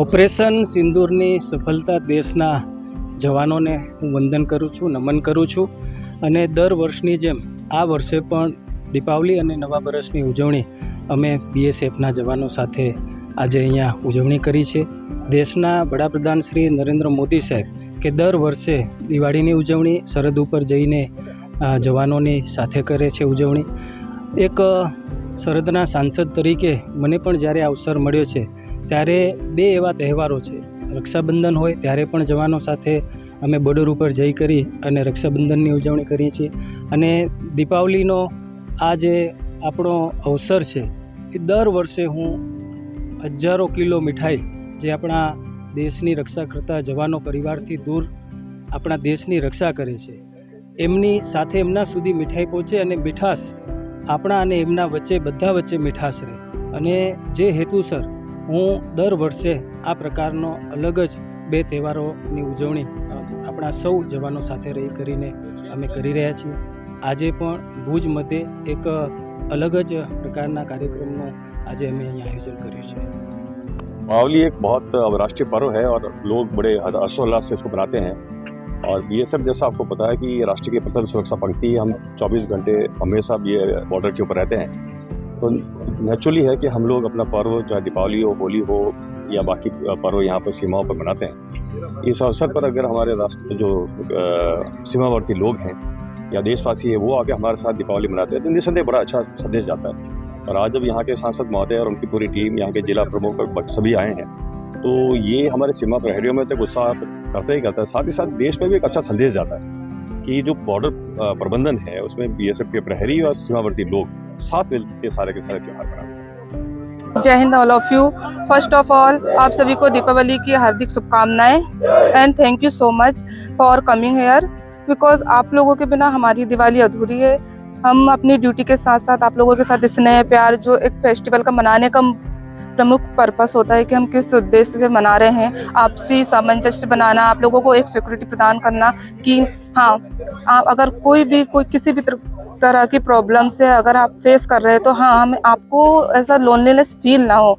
Operation સિંદૂરની સફળતા દેશના જવાનોને હું વંદન કરું છું, નમન કરું છું. અને દર વર્ષની જેમ આ વર્ષે પણ દીપાવલી અને નવા વર્ષની ઉજવણી અમે બીએસએફના જવાનો સાથે આજે અહીંયા ઉજવણી કરી છે. દેશના વડાપ્રધાન શ્રી નરેન્દ્ર મોદી સાહેબ કે દર વર્ષે દિવાળીની ઉજવણી, સરહદ ઉપર જઈને જવાનોની સાથે કરે છે ઉજવણી. એક સરહદના સાંસદ તરીકે મને પણ જ્યારે અવસર મળ્યો છે ત્યારે બે એવા તહેવારો છે. રક્ષાબંધન હોય ત્યારે પણ જવાનો સાથે અમે બોર્ડર ઉપર જઈ કરી અને રક્ષાબંધનની ઉજવણી કરીએ છીએ. અને દીપાવલીનો આ જે આપણો અવસર છે, એ દર વર્ષે હું હજારો કિલો મીઠાઈ જે આપણા દેશની રક્ષા કરતા જવાનો પરિવારથી દૂર આપણા દેશની રક્ષા કરે છે. એમની સાથે એમના સુધી મીઠાઈ પહોંચે અને મીઠાશ આપણા અને એમના વચ્ચે, બધા વચ્ચે મીઠાશ રહે. અને જે હેતુસર હું દર વર્ષે આ પ્રકારનો અલગ જ બે તહેવારોની ઉજવણી અ, આપણા સૌ જવાનો સાથે રહી કરીને અમે કરી રહ્યા છીએ આજે પણ ભુજ મધ્યે એક અ, અલગ જ પ્રકારના કાર્યક્રમનું આજે અમે અહીંયા આયોજન કર્યું છે दीपावली एक बहुत अब राष्ट्रीय पर्व है और लोग बड़े हर्षोल्लास से इसको मनाते हैं और बीएसएफ जैसा आपको पता है कि राष्ट्र की प्रथम सुरक्षा पंक्ति हम 24 घंटे हमेशा ये बॉर्डर के ऊपर रहते हैं तो नेचुरली है कि हम लोग अपना पर्व, चाहे दीपावली हो, होली हो, या बाकी पर्व यहाँ पर सीमाओं पर मनाते हैं। इस अवसर पर अगर हमारे राष्ट्र, जो सीमावर्ती लोग हैं, या देशवासी है, वो आके हमारे साथ दीपावली मनाते हैं तो निसंदेह बड़ा अच्छा संदेश जाता है। और आज जब यहाँ के सांसद महोदय और उनकी पूरी टीम, यहाँ के जिला प्रमुख और सभी आए हैं तो ये हमारे सीमा प्रहरियों में तो गुस्सा करता ही करता है। साथ ही साथ देश में भी एक अच्छा संदेश जाता है कि जो बॉर्डर प्रबंधन है, उसमें बीएसएफ के प्रहरी और सीमावर्ती लोग साथ मिल के सारे के सारे त्यौहार मनाते हैं। जय Hind all of you first of all आप सभी को दीपावली की हार्दिक शुभकामनाएँ and thank you so much for coming here because आप लोगों के बिना हमारी दिवाली अधूरी है। हम अपनी ड्यूटी के साथ साथ आप लोगों के साथ स्नेह प्यार जो एक फेस्टिवल का मनाने का प्रमुख पर्पस होता है कि हम किस उद्देश्य से मना रहे हैं। आपसी सामंजस्य बनाना, आप लोगों को एक सिक्योरिटी प्रदान करना कि हाँ आप अगर कोई भी, कोई किसी भी तरह की प्रॉब्लम से अगर आप फेस कर रहे हैं तो हाँ हम आपको ऐसा लोनलीनेस फील ना हो